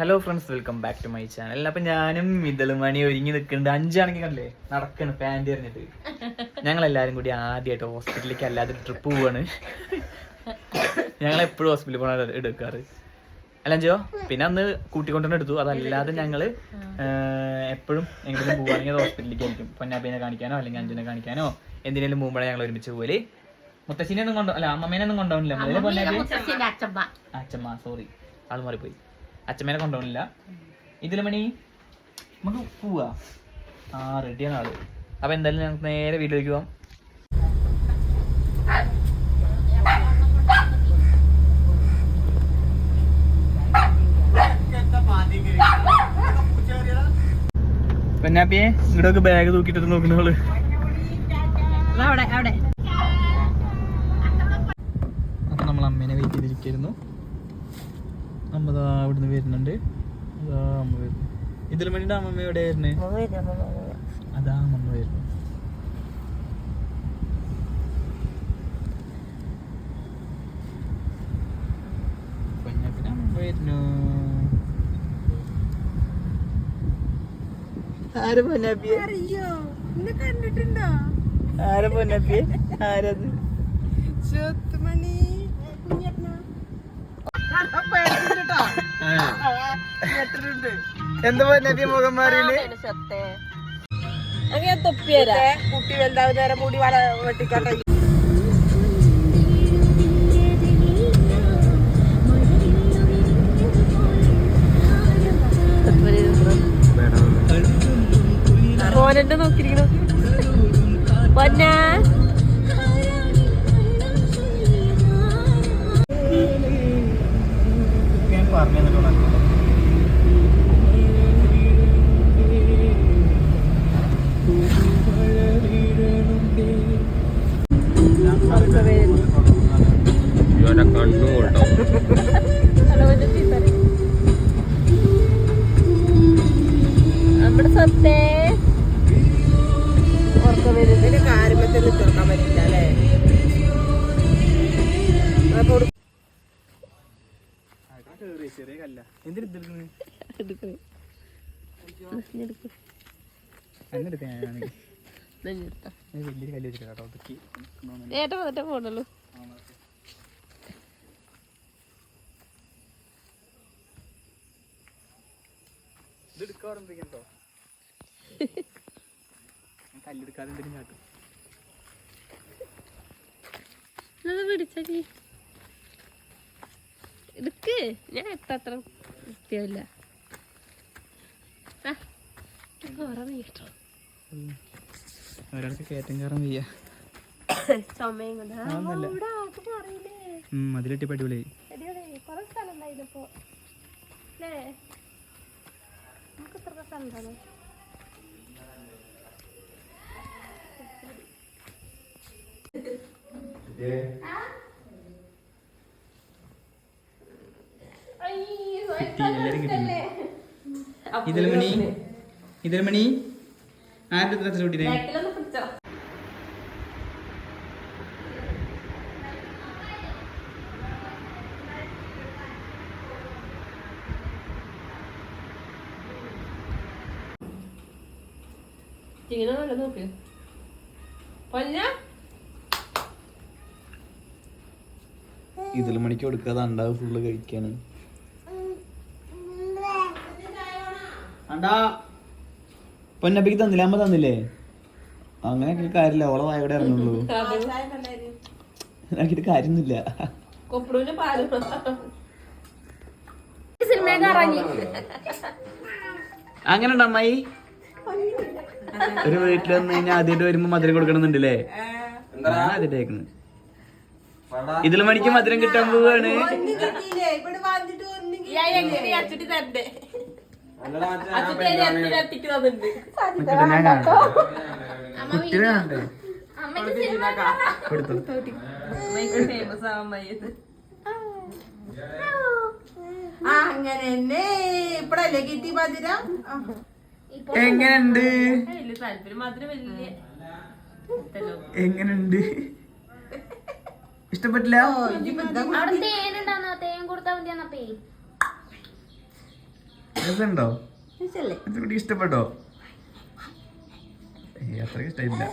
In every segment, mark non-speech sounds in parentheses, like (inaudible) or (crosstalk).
Hello friends welcome back to my channel അപ്പൊ ഞാനും മിതളും മണി ഒരുങ്ങി നിൽക്കുന്നുണ്ട്. അഞ്ചാണെങ്കിൽ കണ്ടേ നടക്കണ് പാന്റ് എറിഞ്ഞിട്ട്. (laughs) ഞങ്ങൾ എല്ലാരും കൂടി ആദ്യമായിട്ട് ഹോസ്പിറ്റലിലേക്ക് അല്ലാതെ ട്രിപ്പ് പോവാണ്. (laughs) ഞങ്ങൾ എപ്പോഴും ഹോസ്പിറ്റലിൽ പോകണ എടുക്കാറ്. അല്ല അഞ്ചോ? പിന്നെ അന്ന് കൂട്ടിക്കൊണ്ടുതന്നെ എടുത്തു. അതല്ലാതെ ഞങ്ങൾ എപ്പോഴും എങ്ങനെ പോവുകയാണെങ്കിൽ ഹോസ്പിറ്റലിലേക്ക് ആയിരിക്കും. പൊന്നാബിനെ കാണിക്കാനോ അല്ലെങ്കിൽ അഞ്ചിനെ കാണിക്കാനോ എന്തിനേലും പോകുമ്പോഴേ ഞങ്ങൾ ഒരുമിച്ച് പോലെ മുത്തശ്ശിനെ ഒന്നും കൊണ്ടോ അല്ല അമ്മമ്മേനെ ഒന്നും കൊണ്ടുപോകില്ല മുത്തശ്ശിന്റെ അച്ഛമ്മ. സോറി ആൾ മാറിപ്പോയി. അച്ഛമ്മേനെ കൊണ്ടുപോകണില്ല. ഇതിൽ മണി നമുക്ക് പോവാ. ആ റെഡിയാണ് ആൾ. അപ്പൊ എന്തായാലും ഞങ്ങൾക്ക് നേരെ വീട്ടിലേക്ക് പോവാം. പെന്നാപ്പിയെ ഇങ്ങോട്ടൊക്കെ ബാഗ് തൂക്കിട്ട് നോക്കുന്നോൾ അപ്പൊ നമ്മൾ അമ്മേനെ വെയിറ്റ് ചെയ്തിരിക്കുന്നു അമ്മ ഇവിടുന്ന് അവിടുന്ന് വരുന്നുണ്ട്. അതാ അമ്മ വരുന്നു. ഇതിൽ വേണ്ടിട്ട് അമ്മമ്മ എവിടെ വരുന്നേ? അതാ അമ്മ വരുന്നു. കുഞ്ഞപ്പിന് അമ്മ വരുന്നു. ആര് പൊന്നപ്പിയെ അറിയോ? എന്നെ കണ്ടിട്ടുണ്ടോ? ആരെ പൊന്നപ്പിയെ ആരത് സ്വത്തുമണി എന്താ നബി മുഖം മാറിയില്ലേ? അങ്ങനെ തൊപ്പിയരാ കുട്ടി വലുതാവും നേരം മുടി വള വെട്ടിക്കട്ടെ മോനെ നോക്കിയിരിക്കണു പൊന്നാ. പറഞ്ഞു ഏട്ടൻ വന്നിട്ടേ പോണല്ലോ കല്ലെടുക്കാതെ എന്തെങ്കിലും കാട്ടും. പിടിച്ചി എടുക്ക് ഞാൻ എത്തത്ര കൃത്യമല്ല ഒരാൾക്ക് കയറ്റം കയറാൻ വയ്യ. ചുമയും കൊണ്ട്. ആ, അതൊന്നുമല്ല. ഇവിടെ ആൾക്ക് പറയില്ലേ അതിലെട്ടിപ്പ് അടിപൊളിയായി. എടിയോടെ കുറെ സ്ഥലം ഉണ്ടായിരുന്നപ്പോ അല്ലേ നമുക്ക് ഇത്ര സ്ഥലം ഉണ്ടാവും കിട്ടി എല്ലാരും കിട്ടി ഇതിൽ മണി ഇതിൽ മണി ആരുടെ ഉത്തരത്തിൽ കുട്ടീനെ നോക്ക്. പൊന്ന? ഇതിൽ മണിക്ക് കൊടുക്കാതെ അണ്ടാവ് ഫുള്ള് കഴിക്കാണ് പൊന്നപ്പിക്ക് തന്നില്ല? അമ്മ തന്നില്ലേ? അങ്ങനെയൊക്കെ കാര്യമില്ല. ഓളെ വായവിടെ ഇറങ്ങുള്ളൂ. ആക്കിയിട്ട് കാര്യമൊന്നുമില്ല. അങ്ങനെ ഉണ്ടോ അമ്മായി? ഒരു വീട്ടിൽ വന്ന് കഴിഞ്ഞാൽ ആദ്യമായിട്ട് വരുമ്പോ മധുരം കൊടുക്കണമെന്നുണ്ടല്ലേ? ആദ്യമായിട്ട് കേൾക്കുന്നത് ഇതിൽ മണിക്ക് മധുരം കിട്ടാൻ പോവാണ്. അങ്ങനെ തന്നെ. ഇപ്പഴല്ലേ കിട്ടി മധുരം? എങ്ങനെയുണ്ട്? വലിയ താല്പര്യം മധുരം വലിയ. എങ്ങനെയുണ്ട്? ഇഷ്ടപ്പെട്ടില്ല? തേൻ മതിയാന്നപ്പേ. രസമുണ്ടോ ഇതുകൂടി ഇഷ്ടപ്പെട്ടോ? അത്രയ്ക്ക് ഇഷ്ടമില്ല.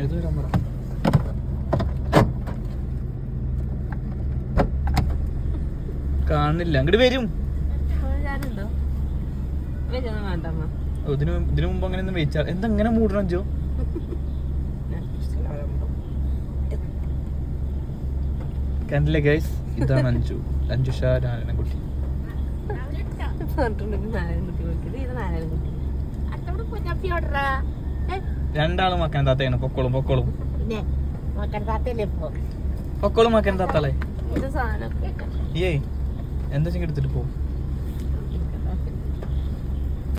എടുത്ത് വരാൻ പറ. കാണുന്നില്ല. അങ്ങോട്ട് വരും. ഇതിനു ഇതിനു മുമ്പ് അങ്ങനെ ഒന്നും വെച്ചാൽ എന്താ അങ്ങനെ മൂടണം ജോ കണ്ടില്ലേ ഗൈസ് ഇതാണ് അഞ്ചു. അഞ്ചു ഷാ രാനക്കുട്ടി പറഞ്ഞിട്ടുണ്ടെങ്കിൽ നാരായണ കുട്ടി. വിളിക്കരുത് ഇത് കുഞ്ഞപ്പി ഓടറാ രണ്ടാളും മക്കൻ താത്തയാണ്. പൊക്കോളും പൊക്കോളും. പൊക്കോളും മക്കൻ താത്താളെ ഏയ് എന്താ എടുത്തിട്ട് പോകും